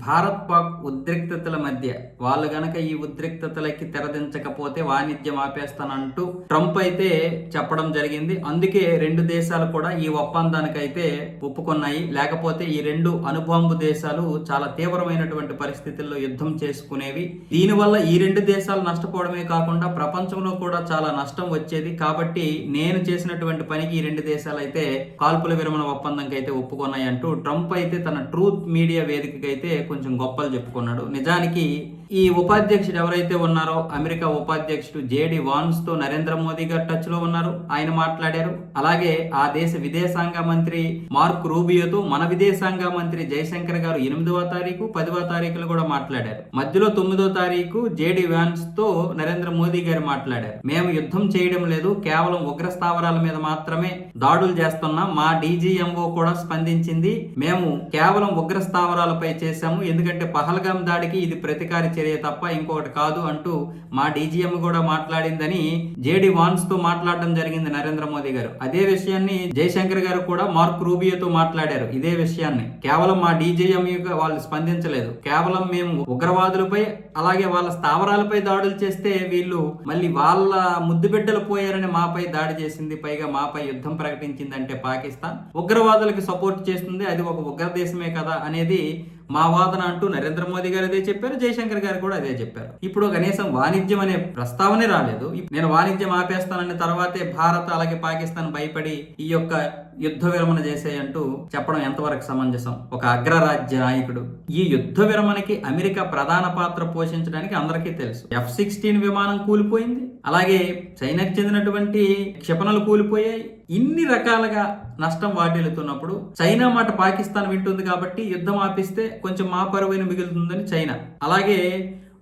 భారత్ పాక్ ఉద్రిక్తతల మధ్య వాళ్ళు గనక ఈ ఉద్రిక్తతలకి తెరదించకపోతే వాణిజ్యం ఆపేస్తానంటూ ట్రంప్ అయితే చెప్పడం జరిగింది. అందుకే రెండు దేశాలు కూడా ఈ ఒప్పందానికైతే ఒప్పుకున్నాయి. లేకపోతే ఈ రెండు అనుబాంబు దేశాలు చాలా తీవ్రమైనటువంటి పరిస్థితుల్లో యుద్ధం చేసుకునేవి. దీనివల్ల ఈ రెండు దేశాలు నష్టపోవడమే కాకుండా ప్రపంచంలో కూడా చాలా నష్టం వచ్చేది. కాబట్టి నేను చేసినటువంటి పనికి ఈ రెండు దేశాలు అయితే కాల్పుల విరమణ ఒప్పందంకి అయితే ఒప్పుకున్నాయి అంటూ ట్రంప్ అయితే తన ట్రూత్ మీడియా వేదికకి అయితే కొంచెం గొప్పలు చెప్పుకున్నాడు. నిజానికి ఈ ఉపాధ్యక్షుడు ఎవరైతే ఉన్నారో అమెరికా ఉపాధ్యక్షుడు జేడి వాన్స్తో నరేంద్ర మోదీ గారు టచ్లో ఉన్నారు. ఆయన మాట్లాడారు. అలాగే ఆ దేశ విదేశాంగ మంత్రి మార్క్ రూబియోతో మన విదేశాంగ మంత్రి జయశంకర్ గారు ఎనిమిదవ తారీఖు పదవ తారీఖులు కూడా మాట్లాడారు. మధ్యలో తొమ్మిదో తారీఖు జేడి వాన్స్తో నరేంద్ర మోదీ గారు మాట్లాడారు. మేము యుద్ధం చేయడం లేదు. కేవలం ఉగ్ర స్థావరాల మీద మాత్రమే దాడులు చేస్తున్నాం. మా డీజీఎంఓ కూడా స్పందించింది. మేము కేవలం ఉగ్ర స్థావరాలపై చేశాము ఎందుకంటే పహల్గాం దాడికి ఇది ప్రతీకార చర్య తప్ప ఇంకొకటి కాదు అంటూ మా డీజీఎం కూడా మాట్లాడిందని జేడి వాన్స్తో మాట్లాడడం జరిగింది నరేంద్ర మోదీ గారు. అదే విషయాన్ని జయశంకర్ గారు కూడా మార్క్ రూబియోతో మాట్లాడారు. ఇదే విషయాన్ని. కేవలం మా డీజీఎం వాళ్ళు స్పందించలేదు. కేవలం మేము ఉగ్రవాదులపై అలాగే వాళ్ళ స్థావరాలపై దాడులు చేస్తే వీళ్ళు మళ్ళీ వాళ్ళ ముద్దు బిడ్డలు పోయారని మాపై దాడి చేసింది. పైగా మాపై యుద్ధం ప్రకటించిందంటే పాకిస్తాన్. ఉగ్రవాదులకు సపోర్ట్ చేస్తుంది. అది ఒక ఉగ్ర దేశమే కదా అనేది మా వాదన అంటూ నరేంద్ర మోదీ గారు అదే చెప్పారు జయశంకర్ గారు కూడా అదే చెప్పారు. ఇప్పుడు కనీసం వాణిజ్యం అనే ప్రస్తావనే రాలేదు. నేను వాణిజ్యం ఆపేస్తానని తర్వాతే భారత్ అలాగే పాకిస్తాన్ భయపడి ఈ యొక్క యుద్ధ విరమణ చేసేయంటూ చెప్పడం ఎంతవరకు సమంజసం? ఒక అగ్రరాజ్య నాయకుడు ఈ యుద్ధ విరమణకి అమెరికా ప్రధాన పాత్ర పోషించడానికి అందరికీ తెలుసు. ఎఫ్ సిక్స్టీన్ విమానం కూలిపోయింది. అలాగే చైనాకి చెందినటువంటి క్షిపణలు కూలిపోయాయి. ఇన్ని రకాలుగా నష్టం వాటిల్లుతున్నప్పుడు చైనా మాట పాకిస్తాన్ వింటుంది కాబట్టి యుద్ధం ఆపిస్తే కొంచెం మా పరువైన మిగులుతుందని చైనా. అలాగే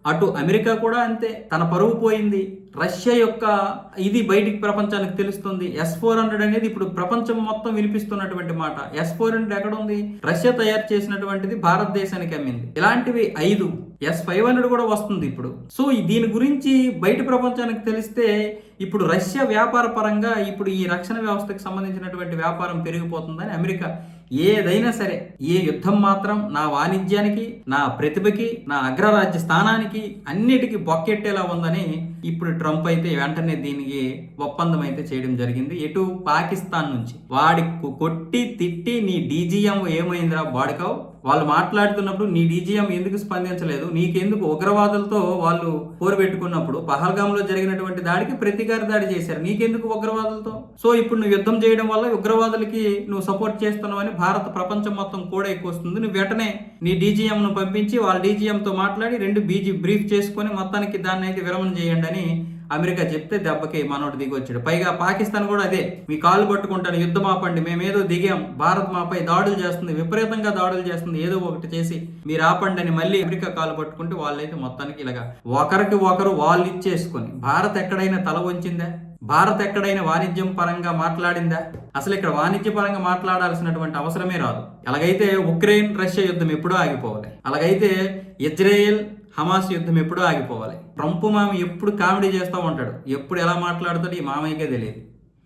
అటు అమెరికా కూడా అంతే. తన పరువు పోయింది. రష్యా యొక్క ఇది బయటికి ప్రపంచానికి తెలుస్తుంది. ఎస్ ఫోర్ హండ్రెడ్ అనేది ఇప్పుడు ప్రపంచం మొత్తం వినిపిస్తున్నటువంటి మాట. ఎస్ ఫోర్ హండ్రెడ్ ఎక్కడ ఉంది? రష్యా తయారు చేసినటువంటిది భారతదేశానికి అమ్మింది. ఇలాంటివి ఐదు. ఎస్ ఫైవ్ హండ్రెడ్ కూడా వస్తుంది ఇప్పుడు. సో దీని గురించి బయట ప్రపంచానికి తెలిస్తే ఇప్పుడు రష్యా వ్యాపార పరంగా ఇప్పుడు ఈ రక్షణ వ్యవస్థకు సంబంధించినటువంటి వ్యాపారం పెరిగిపోతుందని అమెరికా ఏదైనా సరే ఏ యుద్ధం మాత్రం నా వాణిజ్యానికి నా ప్రతిభకి నా అగ్రరాజ్య స్థానానికి అన్నిటికీ బొక్కెట్టేలా ఉందని ఇప్పుడు ట్రంప్ అయితే వెంటనే దీనికి ఒప్పందం అయితే చేయడం జరిగింది. ఎటు పాకిస్తాన్ నుంచి వాడి కొట్టి తిట్టి నీ డీజీఎం ఏమైందిరా వాడుకావు వాళ్ళు మాట్లాడుతున్నప్పుడు నీ డీజీఎం ఎందుకు స్పందించలేదు? నీకెందుకు ఉగ్రవాదులతో వాళ్ళు పోరు పెట్టుకున్నప్పుడు పహల్గాంలో జరిగినటువంటి దాడికి ప్రతీకార దాడి చేశారు. నీకెందుకు ఉగ్రవాదులతో? సో ఇప్పుడు నువ్వు యుద్ధం చేయడం వల్ల ఉగ్రవాదులకి నువ్వు సపోర్ట్ చేస్తున్నావని భారత ప్రపంచం మొత్తం కూడా ఎక్కువ వస్తుంది నువ్వు వెంటనే నీ డీజీఎంను పంపించి వాళ్ళ డీజీఎంతో మాట్లాడి రెండు బీజీ బ్రీఫ్ చేసుకొని మొత్తానికి దాన్ని అయితే విరమణ చేయండి అని అమెరికా చెప్తే దెబ్బకి మనోడు దిగి వచ్చాడు పైగా పాకిస్తాన్ కూడా అదే మీ కాలు పట్టుకుంటాను యుద్ధం ఆపండి మేమేదో దిగాం భారత్ మాపై దాడులు చేస్తుంది విపరీతంగా దాడులు చేస్తుంది ఏదో ఒకటి చేసి మీరు ఆపండి అని మళ్ళీ అమెరికా కాలు పట్టుకుంటే వాళ్ళైతే మొత్తానికి ఇలాగా ఒకరికి ఒకరు వాళ్ళు ఇచ్చేసుకొని భారత్ ఎక్కడైనా తల వంచిందా? భారత్ ఎక్కడైనా వాణిజ్యం పరంగా మాట్లాడిందా? అసలు ఇక్కడ వాణిజ్య పరంగా మాట్లాడాల్సినటువంటి అవసరమే రాదు. అలాగైతే ఉక్రెయిన్ రష్యా యుద్ధం ఎప్పుడూ ఆగిపోవాలి అలాగైతే ఇజ్రాయెల్ హమాస్ యుద్ధం ఎప్పుడూ ఆగిపోవాలి. ట్రంప్ మామ ఎప్పుడు కామెడీ చేస్తూ ఉంటాడు. ఎప్పుడు ఎలా మాట్లాడతాడు ఈ మామయ్యకే తెలియదు.